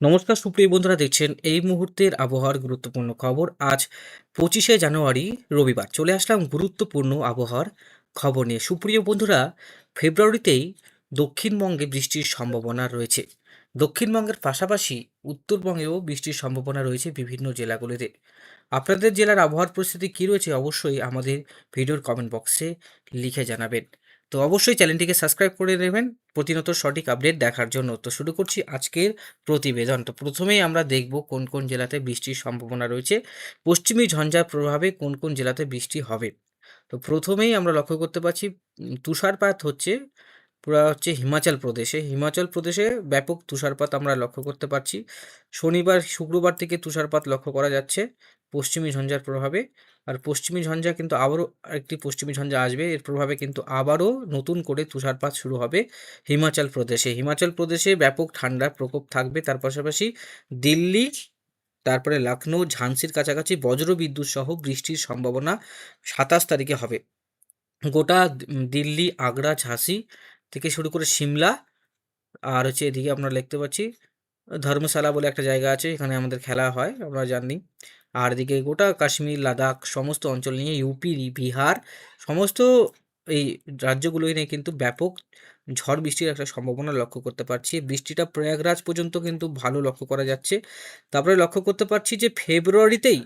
নমস্কার, সুপ্রিয় বন্ধুরা, দেখছেন এই মুহূর্তের আবহাওয়ার গুরুত্বপূর্ণ খবর। আজ পঁচিশে জানুয়ারি, রবিবার। চলে আসলাম গুরুত্বপূর্ণ আবহাওয়ার খবর নিয়ে। সুপ্রিয় বন্ধুরা, ফেব্রুয়ারিতেই দক্ষিণবঙ্গে বৃষ্টির সম্ভাবনা রয়েছে। দক্ষিণবঙ্গের পাশাপাশি উত্তরবঙ্গেও বৃষ্টির সম্ভাবনা রয়েছে বিভিন্ন জেলাগুলিতে। আপনাদের জেলার আবহাওয়ার পরিস্থিতি কী রয়েছে অবশ্যই আমাদের ভিডিওর কমেন্ট বক্সে লিখে জানাবেন। তো অবশ্যই চ্যানেলটিকে সাবস্ক্রাইব করে নেবেন প্রতিনিয়ত সঠিক আপডেট দেখার জন্য। তো শুরু করছি আজকের প্রতিবেদন। তো প্রথমেই আমরা দেখব কোন কোন জেলাতে বৃষ্টির সম্ভাবনা রয়েছে, পশ্চিমী ঝঞ্ঝার প্রভাবে কোন কোন জেলাতে বৃষ্টি হবে। তো প্রথমেই আমরা লক্ষ্য করতে পারছি তুষারপাত হচ্ছে পুরা হচ্ছে হিমাচল প্রদেশে। হিমাচল প্রদেশে ব্যাপক তুষারপাত আমরা লক্ষ্য করতে পারছি। শনিবার, শুক্রবার থেকে তুষারপাত লক্ষ্য করা যাচ্ছে পশ্চিমী ঝঞ্ঝার প্রভাবে। আর পশ্চিমী ঝঞ্ঝা কিন্তু আবারও একটি পশ্চিমী ঝঞ্ঝা আসবে। এর প্রভাবে কিন্তু আবারও নতুন করে তুষারপাত শুরু হবে হিমাচল প্রদেশে। হিমাচল প্রদেশে ব্যাপক ঠান্ডার প্রকোপ থাকবে। তার পাশাপাশি দিল্লি, তারপরে লখনৌ ঝান্সির কাছাকাছি বজ্রবিদ্যুৎ সহ বৃষ্টির সম্ভাবনা সাতাশ তারিখে হবে। গোটা দিল্লি, আগ্রা, ঝাঁসি থেকে শুরু করে সিমলা আর হচ্ছে এদিকে আমরা দেখতে পাচ্ছি, ধর্মশালা বলে একটা জায়গা আছে, এখানে আমাদের খেলা হয়, আমরা জানি আর এদিকে গোটা কাশ্মীর, লাদাখ, সমস্ত অঞ্চল নিয়ে, ইউপি, বিহার, সমস্ত এই রাজ্যগুলো নিয়ে কিন্তু ব্যাপক ঝড় বৃষ্টির একটা সম্ভাবনা লক্ষ্য করতে পারছি। বৃষ্টিটা প্রয়াগরাজ পর্যন্ত কিন্তু ভালো লক্ষ্য করা যাচ্ছে। তারপরে লক্ষ্য করতে পারছি যে ফেব্রুয়ারিতেই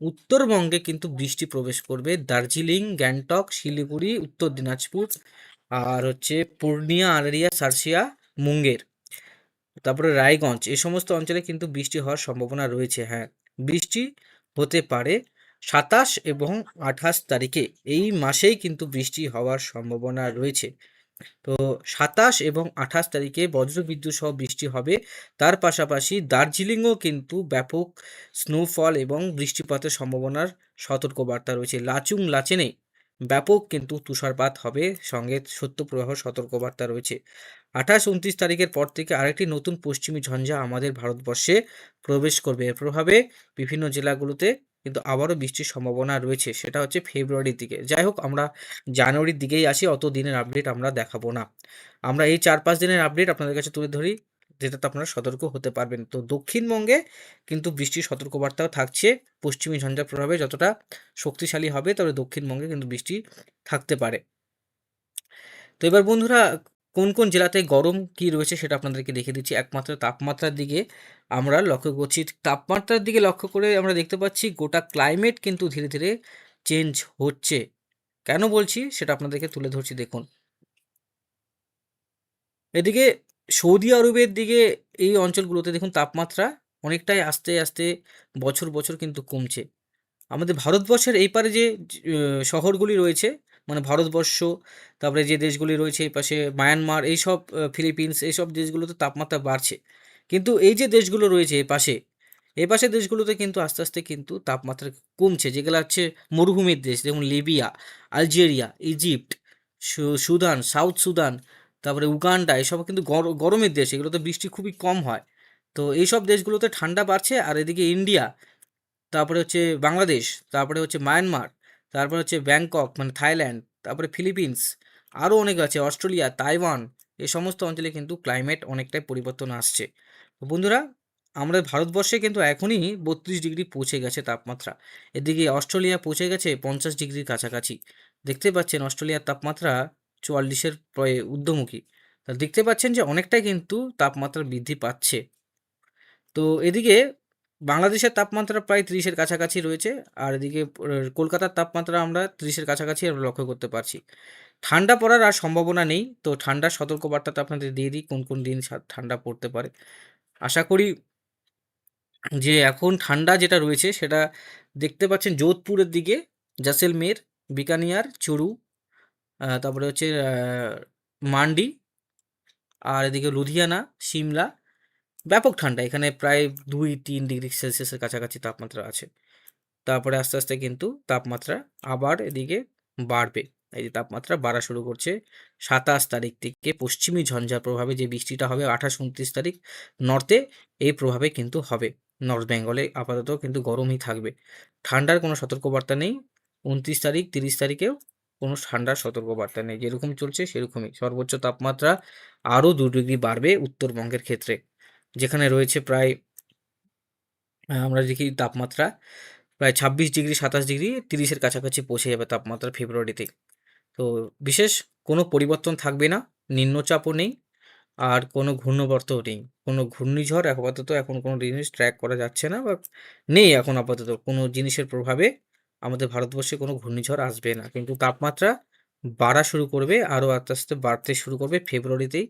উত্তরবঙ্গে কিন্তু বৃষ্টি প্রবেশ করবে। দার্জিলিং, গ্যাংটক, শিলিগুড়ি, উত্তর দিনাজপুর আর হচ্ছে পূর্ণিয়া আররিয়া সারসিয়া, মুঙ্গের, তারপরে রায়গঞ্জ এই সমস্ত অঞ্চলে কিন্তু বৃষ্টি হওয়ার সম্ভাবনা রয়েছে হ্যাঁ। বৃষ্টি হতে পারে সাতাশ এবং আঠাশ তারিখে, এই মাসেই কিন্তু বৃষ্টি হওয়ার সম্ভাবনা রয়েছে। তো সাতাশ এবং আঠাশ তারিখে বজ্রবিদ্যুৎ সহ বৃষ্টি হবে, তার পাশাপাশি দার্জিলিংও কিন্তু ব্যাপক স্নোফল এবং বৃষ্টিপাতের সম্ভাবনার সতর্কবার্তা রয়েছে। লাচুং, লাচেনে ব্যাপক কিন্তু তুষারপাত হবে, সঙ্গে সত্যপ্রবাহ সতর্কবার্তা রয়েছে। আঠাশ, উনত্রিশ তারিখের পর থেকে আরেকটি নতুন পশ্চিমী ঝঞ্ঝা আমাদের ভারতবর্ষে প্রবেশ করবে। এর প্রভাবে বিভিন্ন জেলাগুলোতে কিন্তু আবারও বৃষ্টির সম্ভাবনা রয়েছে, সেটা হচ্ছে ফেব্রুয়ারির দিকে। যাই হোক, আমরা জানুয়ারির দিকেই আসি অত দিনের আপডেট আমরা দেখাবো না। আমরা এই চার পাঁচ দিনের আপডেট আপনাদের কাছে তুলে ধরি। যেটাতে আপনারা সতর্ক হতে পারবেন। তো দক্ষিণবঙ্গে কিন্তু বৃষ্টির সতর্কবার্তাও থাকছে। পশ্চিমী ঝঞ্ঝার প্রভাবে যতটা শক্তিশালী হবে, তবে দক্ষিণবঙ্গে কিন্তু বৃষ্টি থাকতে পারে। তো এবার বন্ধুরা, কোন কোন জেলাতে গরম কি রয়েছে সেটা আপনাদেরকে দেখে দিচ্ছি। একমাত্র তাপমাত্রার দিকে আমরা লক্ষ্য করছি। তাপমাত্রার দিকে লক্ষ্য করে আমরা দেখতে পাচ্ছি গোটা ক্লাইমেট কিন্তু ধীরে ধীরে চেঞ্জ হচ্ছে। কেন বলছি সেটা আপনাদেরকে তুলে ধরছি, দেখুন। এদিকে সৌদি আরবের দিকে এই অঞ্চলগুলোতে দেখুন তাপমাত্রা অনেকটাই আস্তে আস্তে বছর বছর কিন্তু কমছে। আমাদের ভারতবর্ষের এই পারে যে শহরগুলি রয়েছে মানে ভারতবর্ষ, তারপরে যে দেশগুলি রয়েছে এই পাশে মায়ানমার, এইসব ফিলিপিন্স, এইসব দেশগুলোতে তাপমাত্রা বাড়ছে। কিন্তু এই যে দেশগুলো রয়েছে এ পাশে এ পাশে দেশগুলোতে কিন্তু আস্তে আস্তে কিন্তু তাপমাত্রা কমছে, যেগুলো হচ্ছে মরুভূমির দেশ, যেমন Libya, Algeria, Egypt Sudan, South Sudan তারপরে উগান্ডা এসব কিন্তু গর- গরমের দেশ, এগুলোতে বৃষ্টি খুবই কম হয়। তো এইসব দেশগুলোতে ঠান্ডা বাড়ছে, আর এদিকে ইন্ডিয়া, তারপরে হচ্ছে বাংলাদেশ, তারপরে হচ্ছে মায়ানমার, তারপরে হচ্ছে ব্যাংকক মানে থাইল্যান্ড, তারপরে ফিলিপিন্স, আরও অনেক আছে, অস্ট্রেলিয়া, তাইওয়ান, এ সমস্ত অঞ্চলে কিন্তু ক্লাইমেট অনেকটাই পরিবর্তন আসছে। বন্ধুরা আমাদের ভারতবর্ষে কিন্তু এখনই বত্রিশ ডিগ্রি পৌঁছে গেছে তাপমাত্রা। এদিকে অস্ট্রেলিয়া পৌঁছে গেছে পঞ্চাশ ডিগ্রির কাছাকাছি। দেখতে পাচ্ছেন অস্ট্রেলিয়ার তাপমাত্রা চুয়াল্লিশের ঊর্ধ্বমুখী। তা দেখতে পাচ্ছেন যে অনেকটাই কিন্তু তাপমাত্রা বৃদ্ধি পাচ্ছে। তো এদিকে বাংলাদেশের তাপমাত্রা প্রায় ত্রিশের কাছাকাছি রয়েছে, আর এদিকে কলকাতার তাপমাত্রা আমরা তিরিশের কাছাকাছি আমরা লক্ষ্য করতে পারছি। ঠান্ডা পড়ার আর সম্ভাবনা নেই, তো ঠান্ডার সতর্কবার্তাটা আপনাদের দিয়ে দিই, কোন কোন দিন ঠান্ডা পড়তে পারে। আশা করি যে এখন ঠান্ডা যেটা রয়েছে সেটা দেখতে পাচ্ছেন যোধপুরের দিকে, জাসেলমের, বিকানিয়ার, চুরু তারপরে হচ্ছে মান্ডি। আর এদিকে লুধিয়ানা, সিমলা। ব্যাপক ঠান্ডা, এখানে প্রায় দুই তিন ডিগ্রি সেলসিয়াসের কাছাকাছি তাপমাত্রা আছে। তারপরে আস্তে আস্তে কিন্তু তাপমাত্রা আবার এদিকে বাড়বে। এই যে তাপমাত্রা বাড়া শুরু করছে সাতাশ তারিখ থেকে পশ্চিমী ঝঞ্ঝার প্রভাবে। যে বৃষ্টিটা হবে আঠাশ উনত্রিশ তারিখ নর্থে এই প্রভাবে কিন্তু হবে। নর্থ বেঙ্গলে আপাতত কিন্তু গরমই থাকবে। ঠান্ডার কোনো সতর্কবার্তা নেই। উনত্রিশ তারিখ, তিরিশ তারিখেও কোনো ঠান্ডার সতর্কবার্তা নেই। যেরকম চলছে সেরকমই। সর্বোচ্চ তাপমাত্রা আরও দু ডিগ্রি বাড়বে উত্তরবঙ্গের ক্ষেত্রে। যেখানে রয়েছে প্রায় আমরা দেখি তাপমাত্রা প্রায় ছাব্বিশ ডিগ্রি, সাতাশ ডিগ্রি, তিরিশের কাছাকাছি পৌঁছে যাবে তাপমাত্রা ফেব্রুয়ারিতে। তো বিশেষ কোনো পরিবর্তন থাকবে না, নিম্নচাপও নেই আর কোনো ঘূর্ণবর্তও নেই। কোনো ঘূর্ণিঝড় আপাতত এখন কোনো জিনিস ট্র্যাক করা যাচ্ছে না বা নেই এখন আপাতত। কোনো জিনিসের প্রভাবে আমাদের ভারতবর্ষে কোনো ঘূর্ণিঝড় আসবে না। কিন্তু তাপমাত্রা বাড়া শুরু করবে, আরও আস্তে আস্তে বাড়তে শুরু করবে। ফেব্রুয়ারিতেই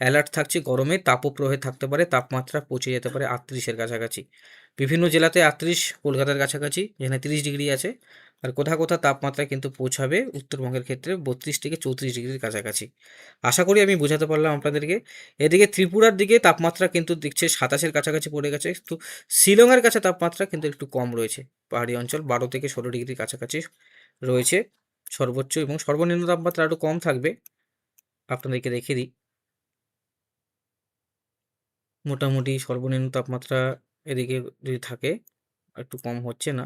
অ্যালার্ট থাকছে গরমে, তাপপ্রবাহে থাকতে পারে, তাপমাত্রা পৌঁছে যেতে পারে আটত্রিশের কাছাকাছি। বিভিন্ন জেলাতে আটত্রিশ, কলকাতার কাছাকাছি, যেখানে তিরিশ ডিগ্রি আছে। আর কোথাও কোথাও তাপমাত্রা কিন্তু পৌঁছাবে উত্তরবঙ্গের ক্ষেত্রে বত্রিশ থেকে চৌত্রিশ ডিগ্রির কাছাকাছি। আশা করি আমি বোঝাতে পারলাম আপনাদেরকে। এদিকে ত্রিপুরার দিকে তাপমাত্রা কিন্তু দেখছে সাতাশের কাছাকাছি পড়ে গেছে। তো শিলংয়ের কাছে তাপমাত্রা কিন্তু একটু কম রয়েছে। পাহাড়ি অঞ্চল বারো থেকে ষোলো ডিগ্রির কাছাকাছি রয়েছে সর্বোচ্চ এবং সর্বনিম্ন তাপমাত্রা একটু কম থাকবে। আপনাদেরকে দেখিয়ে দিই। মোটামুটি সর্বনিম্ন তাপমাত্রা এদিকে যদি থাকে, একটু কম হচ্ছে না।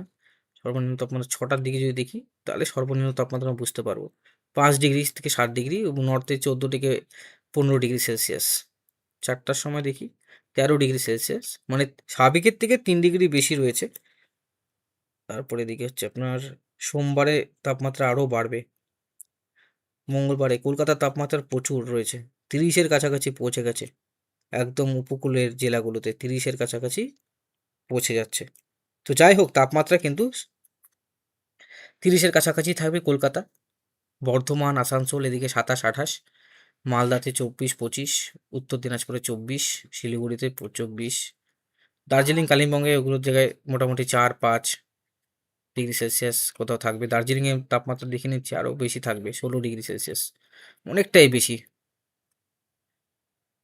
সর্বনিম্ন তাপমাত্রা ছটার দিকে যদি দেখি, তাহলে সর্বনিম্ন তাপমাত্রা আমরা বুঝতে পারব। পাঁচ ডিগ্রি থেকে সাত ডিগ্রি এবং নর্থে চোদ্দ থেকে পনেরো ডিগ্রি সেলসিয়াস। চারটার সময় দেখি, তেরো ডিগ্রি সেলসিয়াস। মানে স্বাভাবিকের থেকে তিন ডিগ্রি বেশি রয়েছে। তারপরে এদিকে হচ্ছে আপনার সোমবারে তাপমাত্রা আরও বাড়বে। মঙ্গলবারে কলকাতার তাপমাত্রা প্রচুর রয়েছে। তিরিশের কাছাকাছি পৌঁছে গেছে। একদম উপকূলের জেলাগুলোতে তিরিশের কাছাকাছি পৌঁছে যাচ্ছে। তো যাই হোক, তাপমাত্রা কিন্তু তিরিশের কাছাকাছি থাকবে কলকাতা, বর্ধমান, আসানসোল, এদিকে সাতাশ, আঠাশ, মালদাতে চব্বিশ, পঁচিশ, উত্তর দিনাজপুরে চব্বিশ, শিলিগুড়িতে চব্বিশ, দার্জিলিং, কালিম্পংয়ে ওগুলোর জায়গায় মোটামুটি চার, পাঁচ ডিগ্রি সেলসিয়াস কোথাও থাকবে। দার্জিলিংয়ে তাপমাত্রা দেখে নিচ্ছি, আরও বেশি থাকবে, ষোলো ডিগ্রি সেলসিয়াস, অনেকটাই বেশি।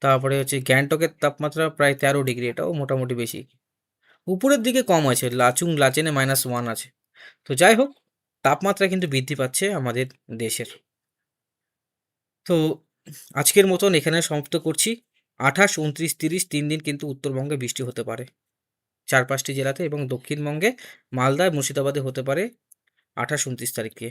তারপরে হচ্ছে গ্যাংটকের তাপমাত্রা প্রায় তেরো ডিগ্রি, এটাও মোটামুটি বেশি। উপরের দিকে কম আছে, লাচুং, লাচেনে মাইনাস ওয়ান আছে। তো যাই হোক তাপমাত্রা কিন্তু বৃদ্ধি পাচ্ছে আমাদের দেশের। তো আজকের মতন এখানে সমাপ্ত করছি। আঠাশ, উনত্রিশ, তিরিশ তিন দিন কিন্তু উত্তরবঙ্গে বৃষ্টি হতে পারে। চার পাঁচটি জেলাতে এবং দক্ষিণবঙ্গে মালদা মুর্শিদাবাদে হতে পারে আঠাশ, উনত্রিশ তারিখে।